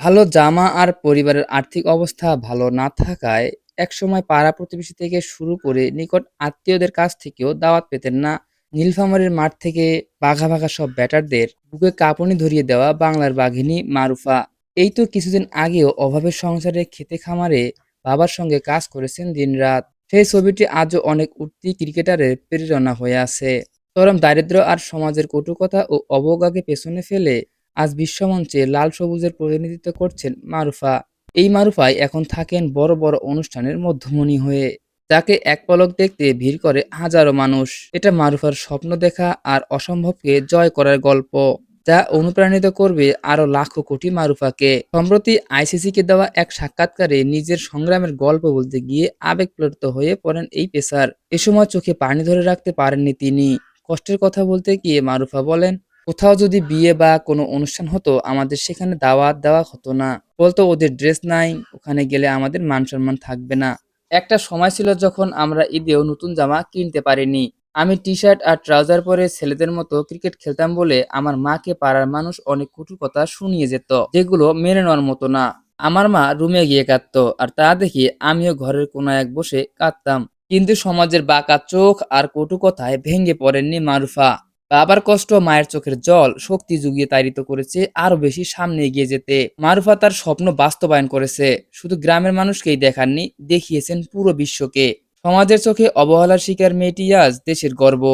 ভালো জামা আর পরিবারের আর্থিক অবস্থা ভালো না থাকায় একসময় পাড়া প্রতিবেশী থেকে শুরু করে নিকট আত্মীয়দের কাছ থেকেও দাওয়াত পেতেন না। নীলফামারীর মাঠ থেকে বাঘা বাঘা সব ব্যাটারদের বুকে কাঁপুনি ধরিয়ে দেওয়া বাংলার বাঘিনী মারুফা। এই তো কিছুদিন আগেও অভাবের সংসারে খেতে খামারে বাবার সঙ্গে কাজ করেছেন দিনরাত। সেই ছবিটি আজও অনেক উঠতি ক্রিকেটারের প্রেরণা হয়ে আছে। চরম দারিদ্র্য আর সমাজের কটুকথা ও অবজ্ঞাকে পেছনে ফেলে আজ বিশ্বমঞ্চে লাল সবুজের প্রতিনিধিত্ব করছেন মারুফা। এই মারুফাই এখন থাকেন বড় বড় অনুষ্ঠানের মধ্যমণি হয়ে। যাকে এক পলক দেখতে ভিড় করে হাজারো মানুষ। এটা মারুফার স্বপ্ন দেখা আর অসম্ভবকে জয় করার গল্প। যা অনুপ্রাণিত করবে আরও লাখো কোটি মারুফাকে। সম্প্রতি আইসিসিকে দেওয়া এক সাক্ষাৎকারে নিজের সংগ্রামের গল্প বলতে গিয়ে আবেগ আবেগপ্রত হয়ে পড়েন এই পেসার। এ সময় চোখে পানি ধরে রাখতে পারেননি তিনি। কষ্টের কথা বলতে গিয়ে মারুফা বলেন কোথাও যদি বিয়ে বা কোনো অনুষ্ঠান হতো, আমাদের সেখানে দাওয়াত দেওয়া হতো না। বলতো ওদের ড্রেস নাই, ওখানে গেলে আমাদের মান সম্মান থাকবে না। একটা সময় ছিল যখন আমরা ঈদেও নতুন জামা কিনতে পারিনি। আমি টি শার্ট আর ট্রাউজার পরে ছেলেদের মতো ক্রিকেট খেলতাম বলে আমার মাকে পাড়ার মানুষ অনেক কটু কথা শুনিয়ে যেত, যেগুলো মেনে নেওয়ার মতো না। আমার মা রুমে গিয়ে কাঁদতো, আর তা দেখে আমিও ঘরের কোনো এক বসে কাঁদতাম। কিন্তু সমাজের বাঁকা চোখ আর কটু কথায় ভেঙে পড়েননি মারুফা। বাবার কষ্ট মায়ের চোখের জল শক্তি জুগিয়ে তাড়িত করেছে আরও বেশি সামনে এগিয়ে যেতে। মারুফা তার স্বপ্ন বাস্তবায়ন করেছে। শুধু গ্রামের মানুষকেই দেখাননি, দেখিয়েছেন পুরো বিশ্বকে। সমাজের চোখে অবহেলার শিকার মেয়েটি আজ দেশের গর্ব।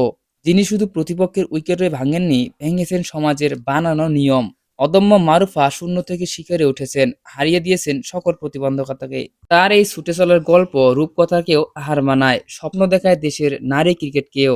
যিনি শুধু প্রতিপক্ষের উইকেটে ভাঙেননি, ভেঙেছেন সমাজের বানানো নিয়ম। অদম্য মারুফা শূন্য থেকে শিকারে উঠেছেন, হারিয়ে দিয়েছেন সকল প্রতিবন্ধকতাকে। তার এই ছুটে চলার গল্প রূপকথাকেও হার মানায়, স্বপ্ন দেখায় দেশের নারী ক্রিকেটকেও।